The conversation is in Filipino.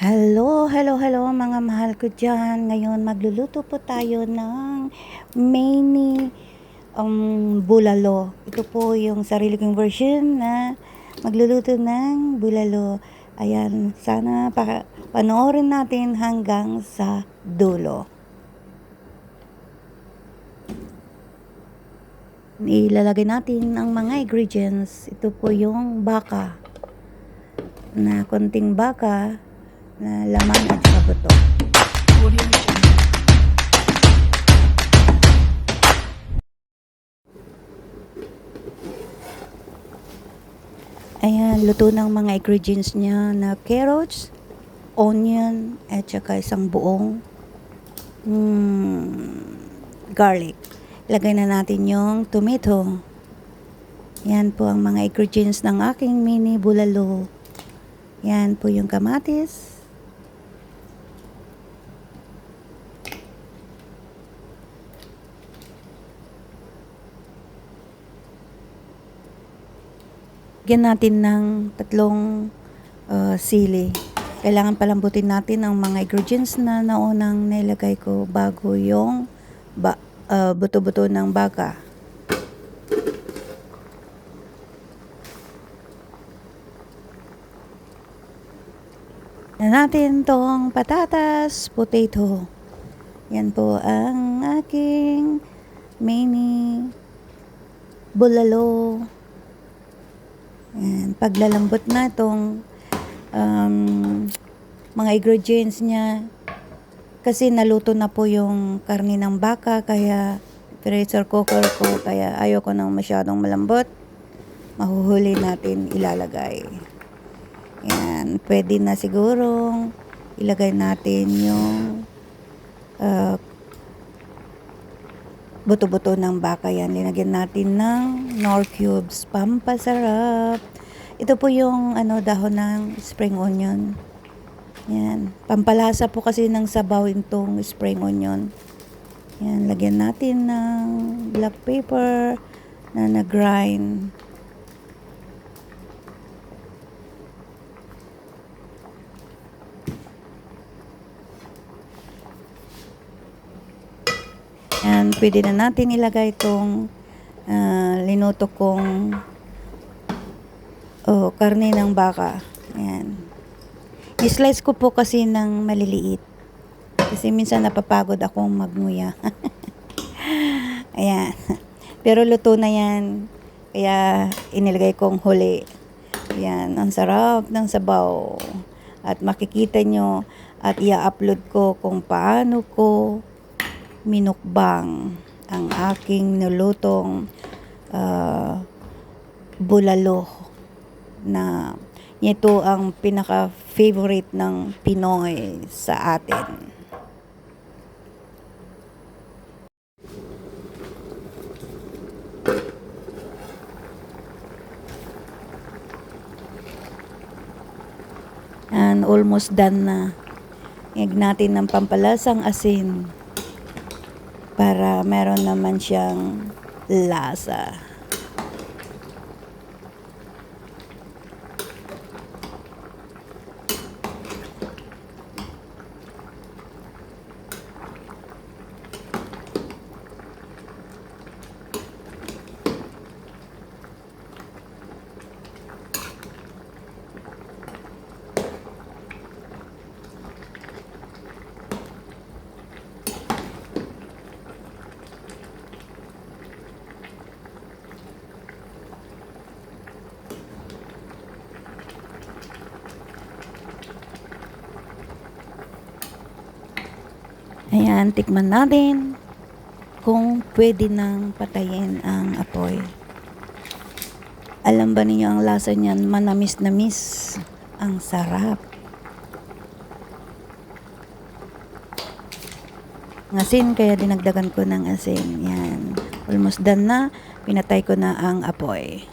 Hello, hello, hello mga mahal ko dyan. Ngayon magluluto po tayo ng mini um, bulalo. Ito po yung sarili kong version na magluluto ng bulalo. Ayan, sana pa panoorin natin hanggang sa dulo. Ilalagay natin ang mga ingredients. Ito po yung baka na konting baka na laman at saka buto. Ayan, luto ng mga ingredients niya na carrots, onion, at saka isang buong mm, garlic. Ilagay na natin yung tomato. Yan po ang mga ingredients ng aking mini bulalo. Yan po yung kamatis. Lagyan natin ng tatlong uh, sili. Kailangan palambutin natin ang mga ingredients na naunang nilagay ko bago yung ba, uh, buto-buto ng baka. na natin tong patatas, potato. Yan po ang aking mini bulalo. Yan, paglalambot na itong um, mga ingredients niya. Kasi naluto na po yung karni ng baka, kaya pressure cooker ko, kaya ayoko nang masyadong malambot. Mahuhuli natin ilalagay. Yan, pwede na sigurong ilagay natin yung uh, buto-buto ng baka yan. Linagyan natin ng nor cubes, pampasarap. Ito po yung ano dahon ng spring onion. Yan, pampalasa po kasi ng sabaw itong spring onion. Yan, lagyan natin ng black pepper na na-grind. Yan, pwede na natin ilagay itong uh, linuto kong oh, karne ng baka. Yan. I-slice ko po kasi ng maliliit. Kasi minsan napapagod akong magmuya. Ayan. Pero luto na yan. Kaya inilagay kong huli. Ayan. Ang sarap ng sabaw. At makikita nyo at i-upload ko kung paano ko minukbang ang aking nilutong uh, bulalo na ito ang pinaka-favorite ng Pinoy sa atin. And almost done na. Ig natin ng pampalasang asin para meron naman siyang lasa. Ayan, tikman natin kung pwede nang patayin ang apoy. Alam ba ninyo ang lasa niyan? Manamis-namis. Ang sarap. Ng asin, kaya dinagdagan ko ng asin. Yan. Almost done na. Pinatay ko na ang apoy.